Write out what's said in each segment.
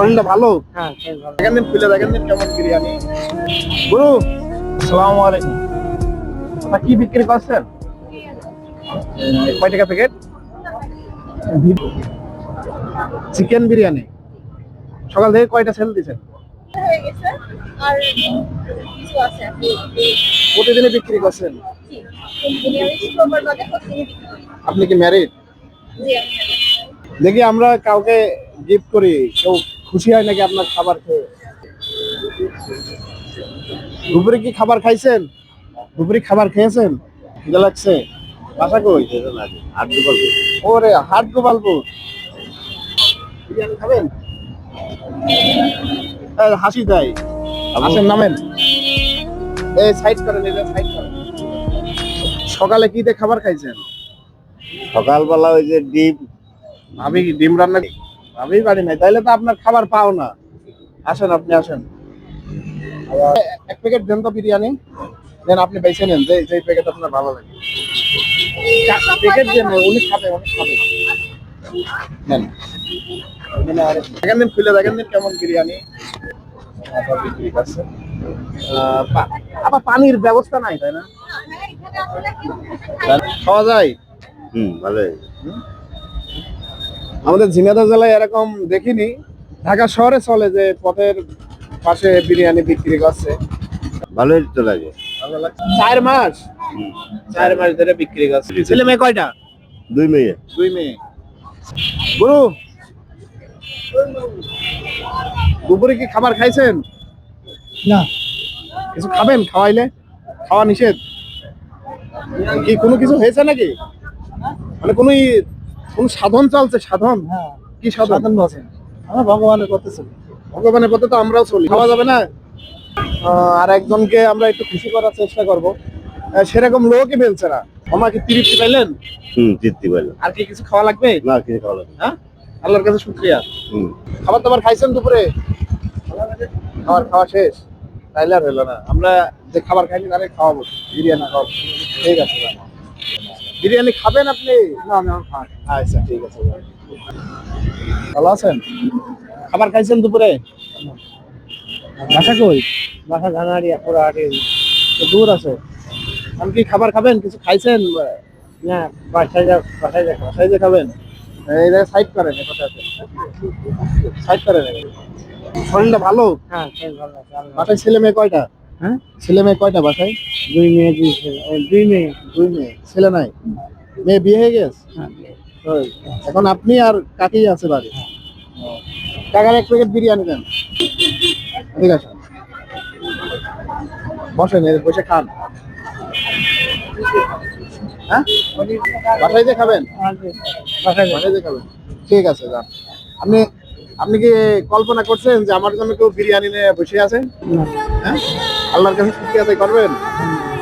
শরীরটা ভালো? হ্যাঁ দেখেন দিন খুলে দেখেন দিন কেমন বিরিয়ানি। গুরু আসসালামু আলাইকুম। আপনারা কি বিক্রি করছেন? কয় টাকা প্যাকেট চিকেন বিরিয়ানি। সকাল থেকে কয়টা সেল দিচ্ছেন প্রতিদিনই বিক্রি করছেন? আপনি কি ম্যারিড। দেখি আমরা কাউকে গিফট করি কেউ খুশি হয় নাকি আপনার খাবার খেয়ে? দুপুরে কি খাবার খাইছেন? দুপুরে খাবার খেয়েছেন? খিদে লাগছে? বাসা কই? ওরে হাট গোপালপুর। বিরিয়ানি খাবেন? হাসি দেয় আসেন নামেন। এই সাইড করেন এটা সাইড করেন। সকালে কি দিয়ে খাবার খাইছেন? সকালবেলা ওই যে ডিম। আমি ডিম রান্না আমি বাড়ি নাই তাইলে তো আপনার খাবার পাও না। আসেন আপনি আসেন। এক প্যাকেট দেন তো বিরিয়ানি দেন আপনি বেছে নেন যে যে প্যাকেট আপনার ভালো লাগে। প্যাকেট দেন উনি খাবে উনি খাবে। নেন। দেখেন দিন খুলে দেখেন দিন কেমন বিরিয়ানি। আবার বিক্রি করছে। আহ, আবার পানির ব্যবস্থা নাই তাই না? খাই খাওয়া যায়? হুম ভালোই। আমাদের ঝিনাইদহ জেলায় এরকম দেখিনি। ঢাকা শহরে চলে যে পথের পাশে বিরিয়ানি বিক্রি করছে। ভালোই তো লাগে। চার মাস? চার মাস ধরে বিক্রি করছে। ছেলে মেয়ে কয়টা? দুই মেয়ে। দুই মেয়ে। গুরু দুপুরে কি খাবার খাইছেন? না। কিছু খাবেন খাওয়াইলে? খাওয়া নিষেধ? কি কোনো কিছু হয়েছে নাকি? মানে কোনো কোনো সাধন চলছে সাধন? হ্যাঁ। কি সাধন? সাধন বসেন আমরা ভগবানের করতেছি ভগবানের পথে তো আমরাও চলি। খাওয়া যাবে না? আর একজনকে আমরা একটু খুশি করার চেষ্টা করব। সেরকম লোকই ফেলছে না। আমাকে তৃপ্তি পাইলেন? হুম তৃপ্তি পাইলাম। আর কি কিছু খাওয়া লাগবে? না কিছু খাওয়া লাগবে হ্যাঁ? আল্লাহর কাছে শুক্রিয়া। হুম। খাবার দাবার খাইছেন দুপুরে? খাবার খাওয়া শেষ? তাইলে আর হলো না। আমরা যে খাবার খাইনি তাহলে খাওয়াবো। বিরিয়ানি খাওয়াবো। ঠিক আছে। বিরিয়ানি খাবেন আপনি? না আমি আচ্ছা ঠিক আছে। ভালো আছেন? খাবার খাইছেন দুপুরে? বাসা কই? বাসা ধানাড়িয়া পোড়াহাটি দূর আছে। আপনি কি খাবার খাবেন? কিছু খাইছেন? না বাসায় যা বাসায় যা বাসায় যে খাবেন? এই সাইড করেন কথা সাইড করেন। শরীরটা ভালো? হ্যাঁ ভালো আছে বাসায় ছেলে মেয়ে কয়টা? হ্যাঁ? ছেলে মেয়ে কয়টা বাসায়? দুই মেয়ে দুই ছেলে। দুই মেয়ে দুই মেয়ে। ছেলে নাই? মেয়ে বিয়ে হয়ে গেছে? হ্যাঁ এখন আপনি আর কাকেই আছে বাড়ি? কাকার এক প্যাকেট বিরিয়ানি দেন। ঠিক আছে। বসেন এর বসে খান। হ্যাঁ? বাসায় যে খাবেন? বাসায় বাসায় যে খাবেন। ঠিক আছে যান। আপনি আপনি কি কল্পনা করছেন যে আমার জন্য কেউ বিরিয়ানি নিয়ে বসে আছে হ্যাঁ? আল্লাহর কাছে শুক্রিয়া আদায় করবেন?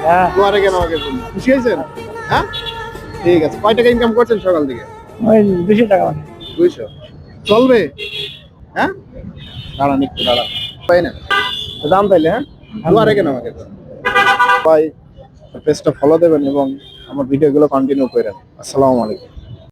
হ্যাঁ। দুয়ারে কেন আমাকে খুশি হয়েছেন? হ্যাঁ? ঠিক আছে। কয় টাকা ইনকাম করছেন সকাল থেকে? ওই দুশো টাকা দুইশো। চলবে? হ্যাঁ? দাঁড়ান একটু দাঁড়ান। পাই না। দাম তাইলে হ্যাঁ? দুয়ারে কেন আমাকে ভাই পেজটা ফলো দেবেন এবং আমার ভিডিওগুলো কন্টিনিউ করেন আসসালামু আলাইকুম।